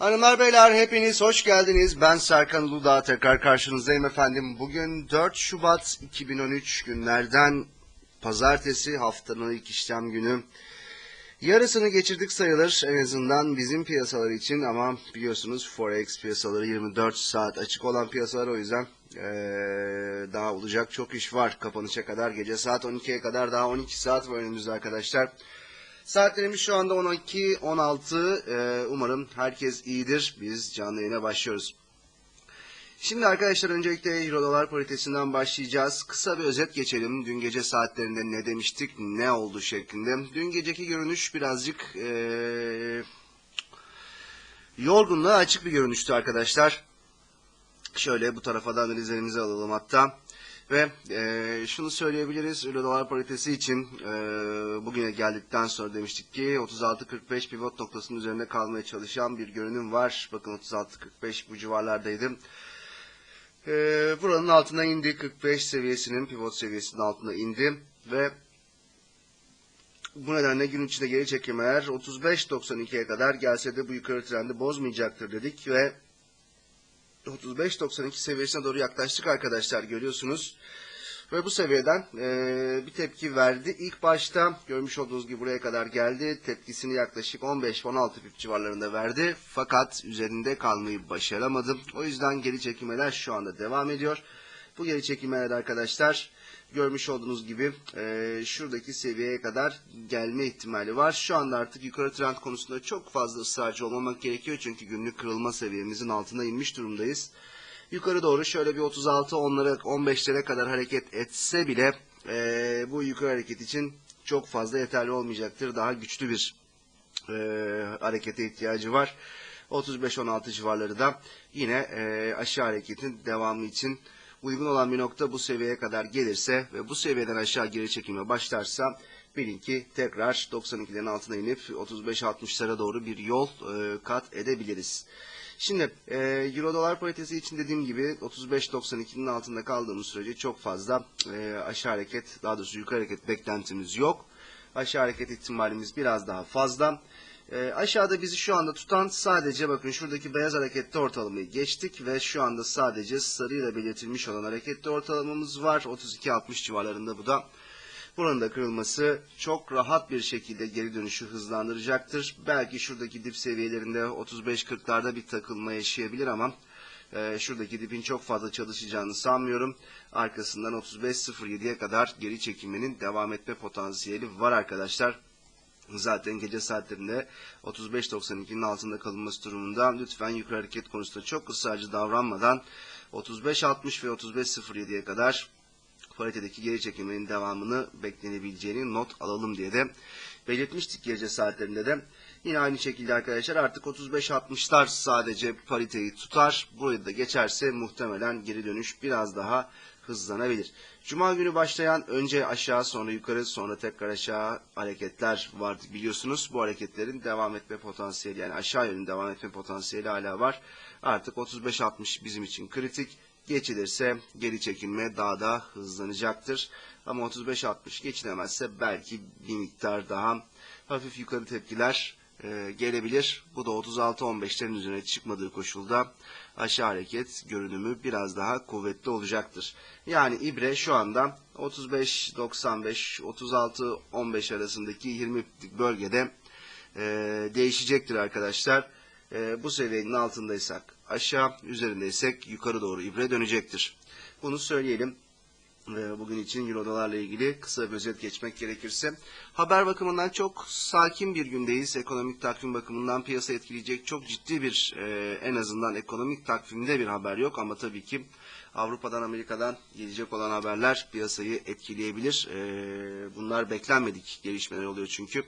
Hanımlar beyler hepiniz hoş geldiniz. Ben Serkan Uludağ tekrar karşınızdayım efendim. Bugün 4 Şubat 2013 günlerden pazartesi haftanın ilk işlem günü. Yarısını geçirdik sayılır en azından bizim piyasalar için ama biliyorsunuz Forex piyasaları 24 saat açık olan piyasalar o yüzden eee, daha olacak çok iş var kapanışa kadar gece saat 12'ye kadar daha 12 saat var önümüzde arkadaşlar. Saatlerimiz şu anda 12-16. Ee, umarım herkes iyidir. Biz canlı yayına başlıyoruz. Şimdi arkadaşlar öncelikle Euro dolar paritesinden başlayacağız. Kısa bir özet geçelim. Dün gece saatlerinde ne demiştik, ne oldu şeklinde. Dün geceki görünüş birazcık ee, yorgunluğa açık bir görünüştü arkadaşlar. Şöyle bu tarafa da analizlerimizi alalım hatta. Ve e, şunu söyleyebiliriz Euro dolar paritesi için e, bugüne geldikten sonra demiştik ki 36.45 pivot noktasının üzerinde kalmaya çalışan bir görünüm var. Bakın 36.45 bu civarlardaydı. E, buranın altına indi 45 seviyesinin pivot seviyesinin altına indi ve bu nedenle gün içinde geri çekilmeler 35.92'ye kadar gelse de bu yukarı trendi bozmayacaktır dedik ve 35.92 seviyesine doğru yaklaştık arkadaşlar görüyorsunuz. Ve bu seviyeden e, bir tepki verdi. İlk başta görmüş olduğunuz gibi buraya kadar geldi. Tepkisini yaklaşık 15-16 pip civarlarında verdi. Fakat üzerinde kalmayı başaramadı. O yüzden geri çekilmeler şu anda devam ediyor. Bu geri çekilmeler arkadaşlar görmüş olduğunuz gibi e, şuradaki seviyeye kadar gelme ihtimali var. Şu anda artık yukarı trend konusunda çok fazla ısrarcı olmamak gerekiyor. Çünkü günlük kırılma seviyemizin altına inmiş durumdayız. Yukarı doğru şöyle bir 36 onlara 15'lere kadar hareket etse bile e, bu yukarı hareket için çok fazla yeterli olmayacaktır. Daha güçlü bir e, harekete ihtiyacı var. 35-16 civarları da yine e, aşağı hareketin devamı için uygun olan bir nokta bu seviyeye kadar gelirse ve bu seviyeden aşağı geri çekilme başlarsa bilin ki tekrar 92'lerin altına inip 35-60'lara doğru bir yol e, kat edebiliriz. Şimdi e, Euro dolar paritesi için dediğim gibi 35.92'nin altında kaldığımız sürece çok fazla e, aşağı hareket daha doğrusu yukarı hareket beklentimiz yok. Aşağı hareket ihtimalimiz biraz daha fazla. E, aşağıda bizi şu anda tutan sadece bakın şuradaki beyaz hareketli ortalamayı geçtik ve şu anda sadece sarıyla belirtilmiş olan hareketli ortalamamız var. 32.60 civarlarında bu da. Buranın da kırılması çok rahat bir şekilde geri dönüşü hızlandıracaktır. Belki şuradaki dip seviyelerinde 35-40'larda bir takılma yaşayabilir ama e, şuradaki dipin çok fazla çalışacağını sanmıyorum. Arkasından 35-07'ye kadar geri çekilmenin devam etme potansiyeli var arkadaşlar. Zaten gece saatlerinde 35.92'nin altında kalınması durumunda lütfen yukarı hareket konusunda çok ısrarcı davranmadan 35.60 ve 35.07'ye kadar paritedeki geri çekilmenin devamını beklenebileceğini not alalım diye de belirtmiştik gece saatlerinde de. Yine aynı şekilde arkadaşlar artık 35-60'lar sadece pariteyi tutar. Burayı da geçerse muhtemelen geri dönüş biraz daha hızlanabilir. Cuma günü başlayan önce aşağı sonra yukarı sonra tekrar aşağı hareketler vardı biliyorsunuz. Bu hareketlerin devam etme potansiyeli yani aşağı yönün devam etme potansiyeli hala var. Artık 35-60 bizim için kritik. Geçilirse geri çekilme daha da hızlanacaktır. Ama 35-60 geçilemezse belki bir miktar daha hafif yukarı tepkiler e, gelebilir. Bu da 36-15'lerin üzerine çıkmadığı koşulda aşağı hareket görünümü biraz daha kuvvetli olacaktır. Yani ibre şu anda 35-95, 36-15 arasındaki 20 bölgede e, değişecektir arkadaşlar. E, bu seviyenin altındaysak aşağı, üzerindeysek yukarı doğru ibre dönecektir. Bunu söyleyelim. E, bugün için Euro dolarla ilgili kısa bir özet geçmek gerekirse. Haber bakımından çok sakin bir gündeyiz. Ekonomik takvim bakımından piyasa etkileyecek çok ciddi bir e, en azından ekonomik takvimde bir haber yok ama tabii ki Avrupa'dan Amerika'dan gelecek olan haberler piyasayı etkileyebilir. E, bunlar beklenmedik gelişmeler oluyor çünkü.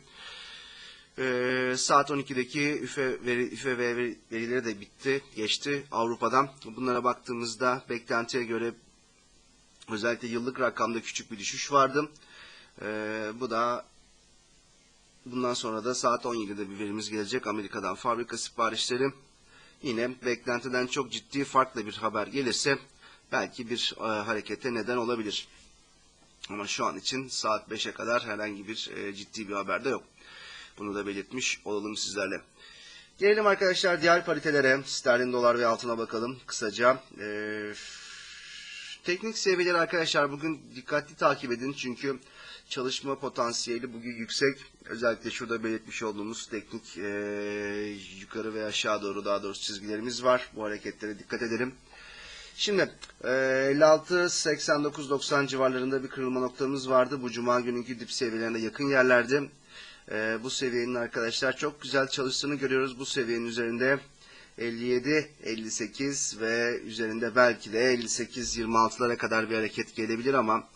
Ee, saat 12'deki üfe, veri, üfe ve veri- verileri de bitti, geçti Avrupa'dan. Bunlara baktığımızda beklentiye göre özellikle yıllık rakamda küçük bir düşüş vardı. Ee, bu da bundan sonra da saat 17'de bir verimiz gelecek Amerika'dan fabrika siparişleri. Yine beklentiden çok ciddi farklı bir haber gelirse belki bir e, harekete neden olabilir. Ama şu an için saat 5'e kadar herhangi bir e, ciddi bir haber de yok. Bunu da belirtmiş olalım sizlerle. Gelelim arkadaşlar diğer paritelere. Sterlin dolar ve altına bakalım kısaca. Ee, teknik seviyeleri arkadaşlar bugün dikkatli takip edin. Çünkü çalışma potansiyeli bugün yüksek. Özellikle şurada belirtmiş olduğumuz teknik ee, yukarı ve aşağı doğru daha doğrusu çizgilerimiz var. Bu hareketlere dikkat edelim. Şimdi e, 56-89-90 civarlarında bir kırılma noktamız vardı. Bu cuma gününkü dip seviyelerine yakın yerlerde. E, bu seviyenin arkadaşlar çok güzel çalıştığını görüyoruz. Bu seviyenin üzerinde 57-58 ve üzerinde belki de 58-26'lara kadar bir hareket gelebilir ama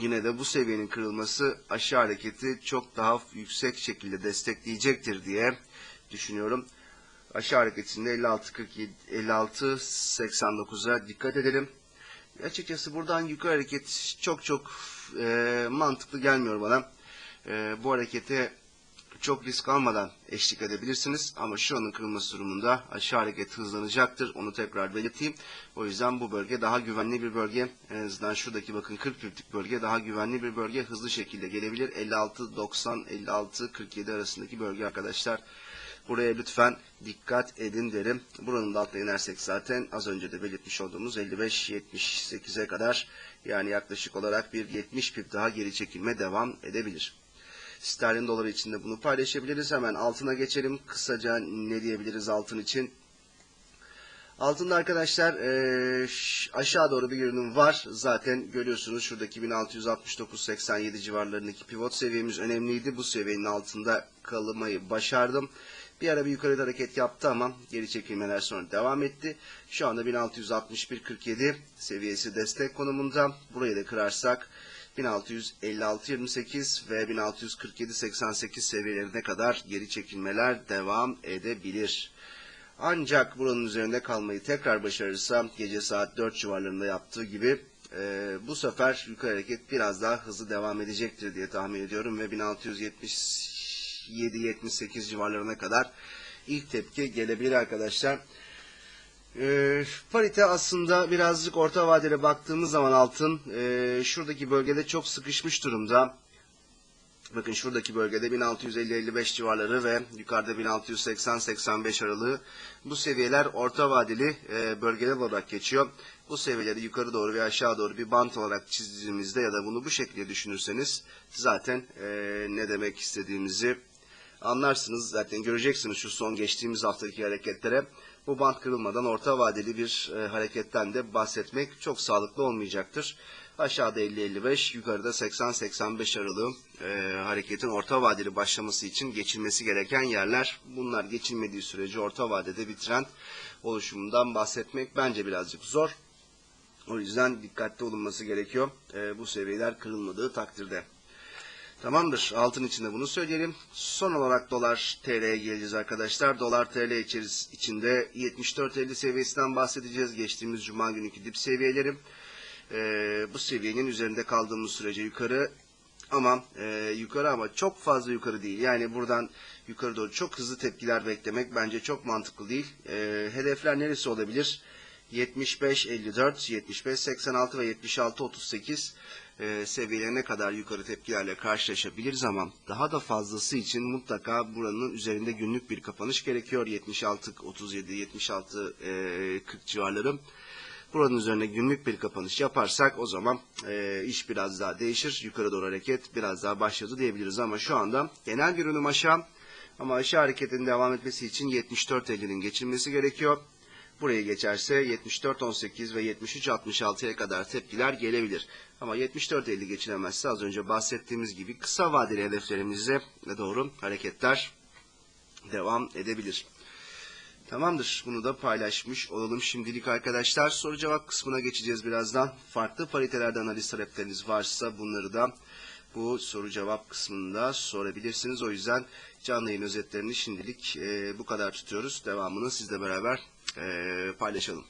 yine de bu seviyenin kırılması aşağı hareketi çok daha yüksek şekilde destekleyecektir diye düşünüyorum. Aşağı hareketinde 56-89'a dikkat edelim. Açıkçası buradan yukarı hareket çok çok e, mantıklı gelmiyor bana. E, bu harekete çok risk almadan eşlik edebilirsiniz. Ama şuranın kırılması durumunda aşağı hareket hızlanacaktır. Onu tekrar belirteyim. O yüzden bu bölge daha güvenli bir bölge. En azından şuradaki bakın 40 piplik bölge daha güvenli bir bölge. Hızlı şekilde gelebilir. 56-90, 56-47 arasındaki bölge arkadaşlar. Buraya lütfen dikkat edin derim. Buranın da altına inersek zaten az önce de belirtmiş olduğumuz 55-78'e kadar yani yaklaşık olarak bir 70 pip daha geri çekilme devam edebilir. Sterlin doları için de bunu paylaşabiliriz. Hemen altına geçelim. Kısaca ne diyebiliriz altın için? Altında arkadaşlar e, aşağı doğru bir görünüm var. Zaten görüyorsunuz şuradaki 1669-87 civarlarındaki pivot seviyemiz önemliydi. Bu seviyenin altında kalmayı başardım. Bir ara bir yukarıda hareket yaptı ama geri çekilmeler sonra devam etti. Şu anda 1661-47 seviyesi destek konumunda. Burayı da kırarsak 1656-28 ve 1647-88 seviyelerine kadar geri çekilmeler devam edebilir. Ancak buranın üzerinde kalmayı tekrar başarırsa gece saat 4 civarlarında yaptığı gibi e, bu sefer yukarı hareket biraz daha hızlı devam edecektir diye tahmin ediyorum ve 1677-78 civarlarına kadar ilk tepki gelebilir arkadaşlar. E, parite aslında birazcık orta vadeli baktığımız zaman altın e, şuradaki bölgede çok sıkışmış durumda. Bakın şuradaki bölgede 1650-55 civarları ve yukarıda 1680-85 aralığı. Bu seviyeler orta vadeli e, bölgeler olarak geçiyor. Bu seviyeleri yukarı doğru ve aşağı doğru bir bant olarak çizdiğimizde ya da bunu bu şekilde düşünürseniz zaten e, ne demek istediğimizi anlarsınız. Zaten göreceksiniz şu son geçtiğimiz haftaki hareketlere. Bu bant kırılmadan orta vadeli bir e, hareketten de bahsetmek çok sağlıklı olmayacaktır. Aşağıda 50-55, yukarıda 80-85 aralığı e, hareketin orta vadeli başlaması için geçilmesi gereken yerler. Bunlar geçilmediği sürece orta vadede bir trend oluşumundan bahsetmek bence birazcık zor. O yüzden dikkatli olunması gerekiyor e, bu seviyeler kırılmadığı takdirde. Tamamdır. Altın içinde bunu söyleyelim. Son olarak dolar TL'ye geleceğiz arkadaşlar. Dolar TL içinde 74.50 seviyesinden bahsedeceğiz. Geçtiğimiz cuma günkü dip seviyelerim. Ee, bu seviyenin üzerinde kaldığımız sürece yukarı ama e, yukarı ama çok fazla yukarı değil. Yani buradan yukarı doğru çok hızlı tepkiler beklemek bence çok mantıklı değil. E, hedefler neresi olabilir? 75-54, 75-86 ve 76-38 e, seviyelerine kadar yukarı tepkilerle karşılaşabiliriz ama daha da fazlası için mutlaka buranın üzerinde günlük bir kapanış gerekiyor. 76-37, 76-40 civarları. Buranın üzerine günlük bir kapanış yaparsak o zaman e, iş biraz daha değişir. Yukarı doğru hareket biraz daha başladı diyebiliriz ama şu anda genel görünüm aşağı. Ama aşağı hareketin devam etmesi için 74.50'nin geçilmesi gerekiyor. Burayı geçerse 74.18 ve 73.66'ya kadar tepkiler gelebilir. Ama 74.50 geçilemezse az önce bahsettiğimiz gibi kısa vadeli hedeflerimize doğru hareketler devam edebilir. Tamamdır. Bunu da paylaşmış olalım şimdilik arkadaşlar. Soru cevap kısmına geçeceğiz birazdan. Farklı paritelerde analiz talepleriniz varsa bunları da bu soru cevap kısmında sorabilirsiniz. O yüzden canlı yayın özetlerini şimdilik e, bu kadar tutuyoruz. Devamını sizle beraber e, paylaşalım.